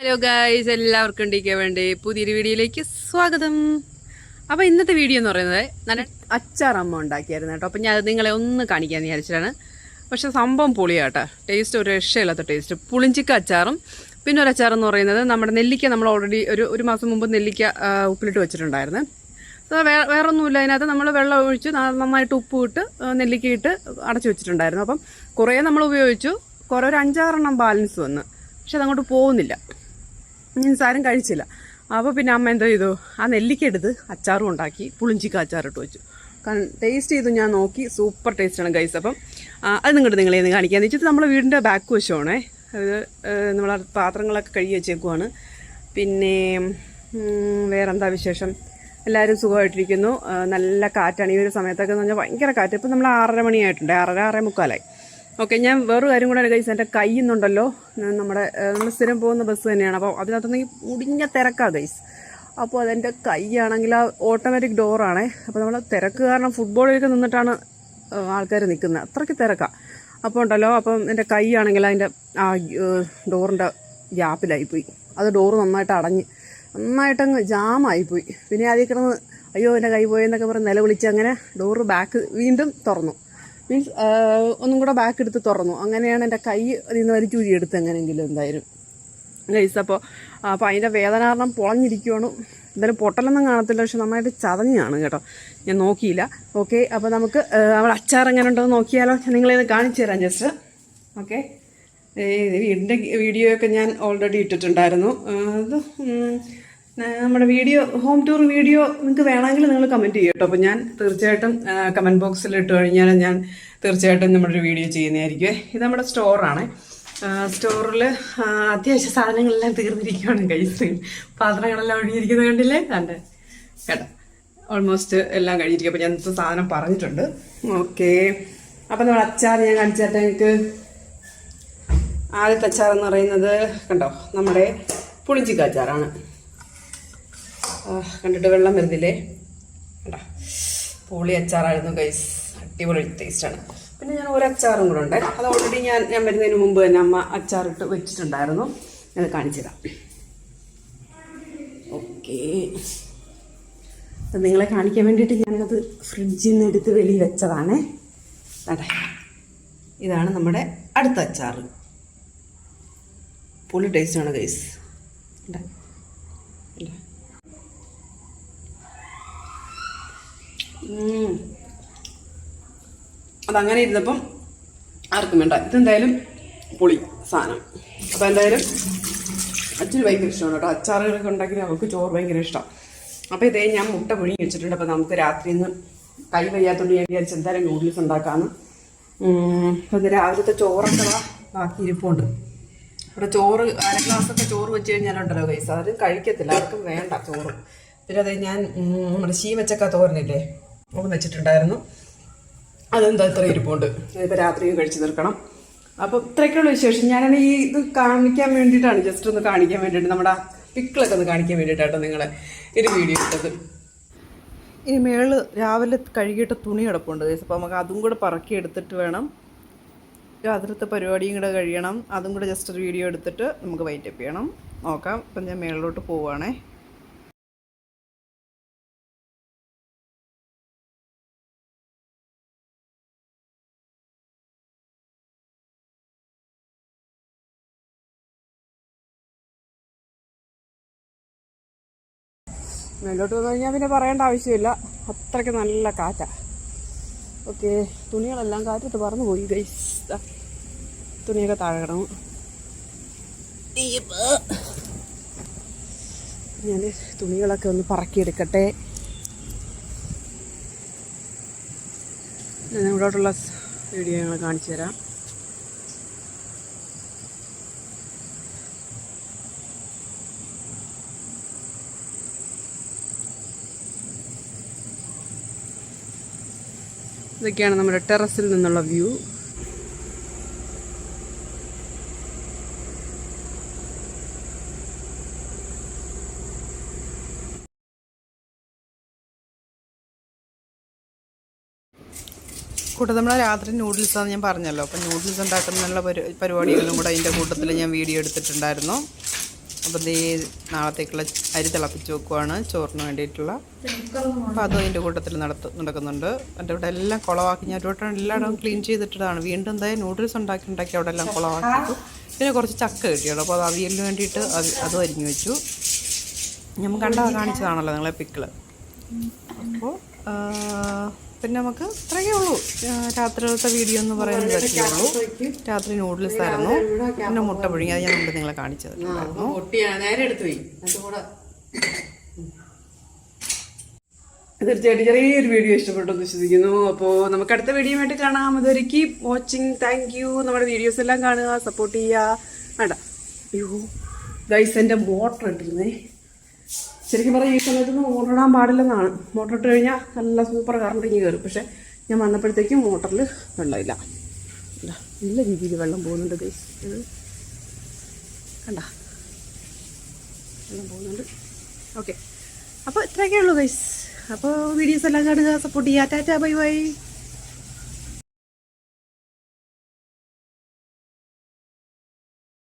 Hello guys എല്ലാവർക്കും ഡിക്കാൻ വേണ്ടി പുതിയൊരു വീഡിയോയിലേക്ക് സ്വാഗതം. അപ്പോൾ ഇന്നത്തെ വീഡിയോ എന്ന് പറയുന്നത് നല്ല അച്ചാർ അമ്മ ഉണ്ടാക്കിയായിരുന്നു കേട്ടോ. അപ്പോൾ ഞാൻ നിങ്ങളെ ഒന്ന് കാണിക്കാൻ വിചാരിച്ചിട്ടാണ്. പക്ഷെ സംഭവം പൊളിയാട്ടോ. ടേസ്റ്റ് ഒരു രക്ഷയില്ലാത്ത ടേസ്റ്റ് പുളിഞ്ചിക്ക അച്ചാറും പിന്നെ ഒരു അച്ചാർ എന്ന് പറയുന്നത് നമ്മുടെ നെല്ലിക്ക നമ്മൾ ഓൾറെഡി ഒരു ഒരു മാസം മുമ്പ് നെല്ലിക്ക ഉപ്പിലിട്ട് വെച്ചിട്ടുണ്ടായിരുന്നു. അത് വേ വേറെ ഒന്നുമില്ല അതിനകത്ത് നമ്മൾ വെള്ളം ഒഴിച്ച് നന്നായിട്ട് ഉപ്പ് ഇട്ട് നെല്ലിക്ക ഇട്ട് അടച്ചു വെച്ചിട്ടുണ്ടായിരുന്നു. അപ്പം കുറേ നമ്മൾ ഉപയോഗിച്ചു. കുറേ ഒരു അഞ്ചാറെണ്ണം ബാലൻസ് വന്ന്. പക്ഷെ അതങ്ങോട്ട് പോകുന്നില്ല. ആരും കഴിച്ചില്ല. അപ്പോൾ പിന്നെ അമ്മ എന്തോ ചെയ്തു? ആ നെല്ലിക്ക എടുത്ത് അച്ചാറും ഉണ്ടാക്കി പുളിഞ്ചിക്ക അച്ചാറിട്ട് വെച്ചു. കാരണം ടേസ്റ്റ് ചെയ്തു ഞാൻ നോക്കി സൂപ്പർ ടേസ്റ്റാണ് ഗൈസ് അപ്പം അത് നിങ്ങളുടെ നിങ്ങളെ ഒന്ന് കാണിക്കാന്ന് വെച്ചിട്ട് നമ്മുടെ വീടിന്റെ ബാക്ക് വശമാണേ. അത് നമ്മൾ പാത്രങ്ങളൊക്കെ കഴുകി വെച്ചേക്കുവാണ്. പിന്നെ വേറെന്താ വിശേഷം? എല്ലാവരും സുഖമായിട്ടിരിക്കുന്നു. നല്ല കാറ്റാണ്. ഈ ഒരു സമയത്തൊക്കെ എന്ന് പറഞ്ഞാൽ ഭയങ്കര കാറ്റ്. ഇപ്പം നമ്മൾ ആറര മണിയായിട്ടുണ്ട്. ആറര ആറേ മുക്കാലായി. ഓക്കെ ഞാൻ വേറൊരു കാര്യം കൂടെ കൈസ് എന്റെ കയ്യുന്നുണ്ടല്ലോ. നമ്മുടെ നമ്മൾ സ്ഥിരം പോകുന്ന ബസ് തന്നെയാണ്. അപ്പോൾ അതിനകത്തുനിന്ന് ഈ മുടിഞ്ഞ തിരക്കാണ് കൈസ് അപ്പോൾ അതെന്റെ കൈയാണെങ്കിൽ ആ ഓട്ടോമാറ്റിക് ഡോറാണേ അപ്പോൾ നമ്മൾ തിരക്ക് കാരണം ഫുട്ബോളിലൊക്കെ നിന്നിട്ടാണ് ആൾക്കാർ നിൽക്കുന്നത്. അത്രയ്ക്ക് തിരക്കാണ് അപ്പോൾ ഉണ്ടല്ലോ അപ്പം എന്റെ കൈയാണെങ്കിൽ അതിന്റെ ആ ഡോറിന്റെ ഗ്യാപ്പിലായിപ്പോയി. അത് ഡോറ് നന്നായിട്ട് അടഞ്ഞ് നന്നായിട്ടങ്ങ് ജാമായിപ്പോയി. പിന്നെ ആദ്യം കിടന്ന് അയ്യോ എന്റെ കൈ പോയെന്നൊക്കെ പറഞ്ഞ് നിലവിളിച്ച് അങ്ങനെ ഡോറ് ബാക്ക് വീണ്ടും തുറന്നു. മീൻസ് ഒന്നും കൂടെ ബാക്ക് എടുത്ത് തുറന്നു. അങ്ങനെയാണ് എന്റെ കൈ അതിൽ നിന്ന് വലിച്ചൂരി എടുത്ത് എങ്ങനെയെങ്കിലും എന്തായാലും. ഗൈസ് അപ്പോൾ അപ്പോൾ അതിന്റെ വേദന കാരണം പൊളഞ്ഞിരിക്കുവാണ്. എന്തായാലും പൊട്ടലൊന്നും കാണത്തില്ല പക്ഷെ നന്നായിട്ട് ചതഞ്ഞാണ് കേട്ടോ. ഞാൻ നോക്കിയില്ല. ഓക്കെ അപ്പോൾ നമുക്ക് അവിടെ അച്ചാർ എങ്ങനെ ഉണ്ടോ നോക്കിയാലോ. ഞാൻ നിങ്ങളെ കാണിച്ചു തരാം ജസ്റ്റ്. ഓക്കെ. വീടിന്റെ വീഡിയോ ഒക്കെ ഞാൻ ഓൾറെഡി ഇട്ടിട്ടുണ്ടായിരുന്നു. അത് നമ്മുടെ വീഡിയോ ഹോം ടൂർ വീഡിയോ നിങ്ങൾക്ക് വേണമെങ്കിൽ നിങ്ങൾ കമന്റ് ചെയ്യും കേട്ടോ. അപ്പോൾ ഞാൻ തീർച്ചയായിട്ടും കമന്റ് ബോക്സിൽ ഇട്ട് കഴിഞ്ഞാൽ ഞാൻ തീർച്ചയായിട്ടും നമ്മുടെ വീഡിയോ ചെയ്യുന്നതായിരിക്കും ഇത് നമ്മുടെ സ്റ്റോറാണ് സ്റ്റോറിൽ അത്യാവശ്യ സാധനങ്ങളെല്ലാം തീർന്നിരിക്കുകയാണ് കൈസ് പാത്രങ്ങളെല്ലാം ഒഴിഞ്ഞിരിക്കുന്നത് കണ്ടില്ലേ? കണ്ട്? കേട്ടോ. ഓൾമോസ്റ്റ് എല്ലാം കഴിഞ്ഞിരിക്കും. അപ്പോൾ ഞാൻ സാധനം പറഞ്ഞിട്ടുണ്ട്. ഓക്കെ അപ്പോൾ നമ്മൾ അച്ചാർ ഞാൻ കാണിച്ചാട്ടെ എനിക്ക് ആദ്യത്തെ അച്ചാർ എന്ന് പറയുന്നത് കണ്ടോ? നമ്മുടെ പുളിഞ്ചിക്ക അച്ചാറാണ്. കണ്ടിട്ട് വെള്ളം വരുന്നില്ലേ? കണ്ടാ? പുളി അച്ചാറായിരുന്നു ഗൈസ് അടിപൊളി ടേസ്റ്റാണ് പിന്നെ ഞാൻ ഒരു അച്ചാറും കൂടെ ഉണ്ട്. അത് ഓൾറെഡി ഞാൻ ഞാൻ വരുന്നതിന് മുമ്പ് തന്നെ അമ്മ അച്ചാറിട്ട് വെച്ചിട്ടുണ്ടായിരുന്നു. ഞാൻ കാണിച്ചു തരാം. ഓക്കേ. അപ്പം നിങ്ങളെ കാണിക്കാൻ വേണ്ടിയിട്ട് ഞാനത് ഫ്രിഡ്ജിൽ നിന്ന് എടുത്ത് വെളിയിൽ വെച്ചതാണ്. അതെ ഇതാണ് നമ്മുടെ അടുത്ത അച്ചാറ്. പുളി ടേസ്റ്റാണ് ഗൈസ് ഇതാ. ഇതാ. ഉം. അതങ്ങനെ ഇരുന്നപ്പം ആർക്കും വേണ്ട. ഇതെന്തായാലും പുളി സാധനം. അപ്പം എന്തായാലും അച്ഛന് ഭയങ്കര ഇഷ്ടമാണ് കേട്ടോ. അച്ചാറുകളൊക്കെ ഉണ്ടാക്കി അവൾക്ക് ചോറ് ഭയങ്കര ഇഷ്ടമാണ് അപ്പോൾ ഇതേ ഞാൻ മുട്ട പുഴുങ്ങി വെച്ചിട്ടുണ്ട്. അപ്പോൾ നമുക്ക് രാത്രി നിന്ന് കൈ വയ്യാത്തോണ്ട് ഞാൻ വിചാരിച്ച് എന്തായാലും നൂഡിൽസ് ഉണ്ടാക്കാമെന്ന് അപ്പോൾ ഇത് രാവിലത്തെ ചോറൊക്കെ ബാക്കി ഇരിപ്പുണ്ട്. ഇവിടെ ചോറ് അര ഗ്ലാസ്സൊക്കെ ചോറ് വെച്ച് കഴിഞ്ഞാലുണ്ടല്ലോ കൈസ് ആരും കഴിക്കത്തില്ല. ആർക്കും വേണ്ട ചോറ്. പിന്നെ അതെ ഞാൻ നമ്മുടെ ശീ വെച്ചക്ക തോരനില്ലേ? വെച്ചിട്ടുണ്ടായിരുന്നു. അതെന്താ ഇത്ര ഇരിപ്പുണ്ട്. ഇതിപ്പോൾ രാത്രി കഴിച്ചു തീർക്കണം. അപ്പോൾ ഇത്രയൊക്കെയുള്ള വിശേഷം. ഞാനാണ് ഈ ഇത് കാണിക്കാൻ വേണ്ടിയിട്ടാണ്. ജസ്റ്റ് ഒന്ന് കാണിക്കാൻ വേണ്ടിയിട്ട് നമ്മുടെ പിക്കിളൊക്കെ ഒന്ന് കാണിക്കാൻ വേണ്ടിയിട്ടാണ് നിങ്ങളെ ഒരു വീഡിയോ ഇട്ടത്. ഇനി മേൾ രാവിലെ കഴുകിയിട്ട് തുണി കിടപ്പുണ്ട്. അപ്പോൾ നമുക്ക് അതും കൂടെ പറക്കി എടുത്തിട്ട് വേണം. രാത്രിത്തെ പരിപാടിയും കൂടെ കഴിയണം. അതും കൂടെ ജസ്റ്റ് ഒരു വീഡിയോ എടുത്തിട്ട് നമുക്ക് വൈറ്റപ്പ് ചെയ്യണം. നോക്കാം. അപ്പം ഞാൻ മേളിലോട്ട് പോവുകയാണേ മേലോട്ട് വന്നു കഴിഞ്ഞാൽ പിന്നെ പറയേണ്ട ആവശ്യമില്ല. അത്രയ്ക്ക് നല്ല കാറ്റാ. ഓക്കെ തുണികളെല്ലാം കാറ്റത്ത് പറന്നു പോയി ഗൈസ് തുണിയൊക്കെ താഴെ കിടന്നു. ഞാൻ തുണികളൊക്കെ ഒന്ന് പറക്കിയെടുക്കട്ടെ. ഞാൻ ഇവിടോട്ടുള്ള വീഡിയോ ഞങ്ങൾ കാണിച്ചു തരാം. ഇതൊക്കെയാണ് നമ്മുടെ ടെറസിൽ നിന്നുള്ള വ്യൂ. കൂട്ടത്തിൽ നമ്മൾ രാത്രി നൂഡിൽസാണെന്ന് ഞാൻ പറഞ്ഞല്ലോ. അപ്പം നൂഡിൽസ് ഉണ്ടാക്കുന്നതിനുള്ള പരി പരിപാടികളും കൂടെ അതിന്റെ കൂട്ടത്തിൽ ഞാൻ വീഡിയോ എടുത്തിട്ടുണ്ടായിരുന്നു. അപ്പോൾ ദേ നാളത്തേക്കുള്ള അരി തിളപ്പിച്ച് വെക്കുവാണ്. ചോറിന് വേണ്ടിയിട്ടുള്ള. അപ്പോൾ അതും അതിന്റെ കൂട്ടത്തിൽ നടത്ത നടക്കുന്നുണ്ട്. എന്റെ ഇവിടെ എല്ലാം കുളവാക്കി ഞാൻ ഒരു എല്ലായിടവും ക്ലീൻ ചെയ്തിട്ടതാണ്. വീണ്ടും എന്തായാലും നൂഡിൽസ് ഉണ്ടാക്കി ഉണ്ടാക്കി അവിടെ എല്ലാം കുളവാക്കി പിന്നെ കുറച്ച് ചക്ക കിട്ടിയുള്ളൂ അപ്പോൾ അത് അവിയലിന് വേണ്ടിയിട്ട് അത് അതും അരിഞ്ഞു വെച്ചു. ഞാൻ കണ്ട കാണിച്ചതാണല്ലോ നിങ്ങളെ പിക്കിൾ. അപ്പോൾ പിന്നെ നമുക്ക് ഇത്രയേ ഉള്ളൂ. രാത്രിയിലത്തെ വീഡിയോ എന്ന് പറയുന്നത് ഇതൊക്കെ ഉള്ളൂ. രാത്രി നൂഡിൽസ് ആയിരുന്നു. പിന്നെ മുട്ട പുഴുങ്ങി. അത് ഞാൻ മുമ്പ് നിങ്ങളെ കാണിച്ചത് തീർച്ചയായിട്ടും ചെറിയൊരു വീഡിയോ ഇഷ്ടപ്പെട്ടു എന്ന് വിശ്വസിക്കുന്നു. അപ്പോൾ നമുക്ക് അടുത്ത വീഡിയോ ആയിട്ട് കാണാം. അതുവരെ കീപ് വാച്ചിങ് താങ്ക് യു നമ്മുടെ വീഡിയോസ് എല്ലാം കാണുക സപ്പോർട്ട് ചെയ്യുക. വേണ്ട. അയ്യോ ഗൈസ് എന്റെ മോട്ടർ ഇട്ടിരുന്നേ ശരിക്കും പറഞ്ഞാൽ ഈ സമയത്തൊന്നും മോട്ടർ ഇടാൻ പാടില്ലെന്നാണ്. മോട്ടർ ഇട്ട് കഴിഞ്ഞാൽ നല്ല സൂപ്പർ കറണ്ട് ഇങ്ങനെ കയറും പക്ഷേ ഞാൻ വന്നപ്പോഴത്തേക്കും മോട്ടറിൽ വെള്ളമില്ല. നല്ല രീതിയിൽ വെള്ളം പോകുന്നുണ്ട് ഗൈസ് കണ്ട? വെള്ളം പോകുന്നുണ്ട്. ഓക്കെ അപ്പോൾ ഇത്രയൊക്കെ ഉള്ളൂ ഗൈസ് അപ്പോൾ വീഡിയോസ് എല്ലാം കാണുക സപ്പോർട്ട് ചെയ്യുക. Tata bye bye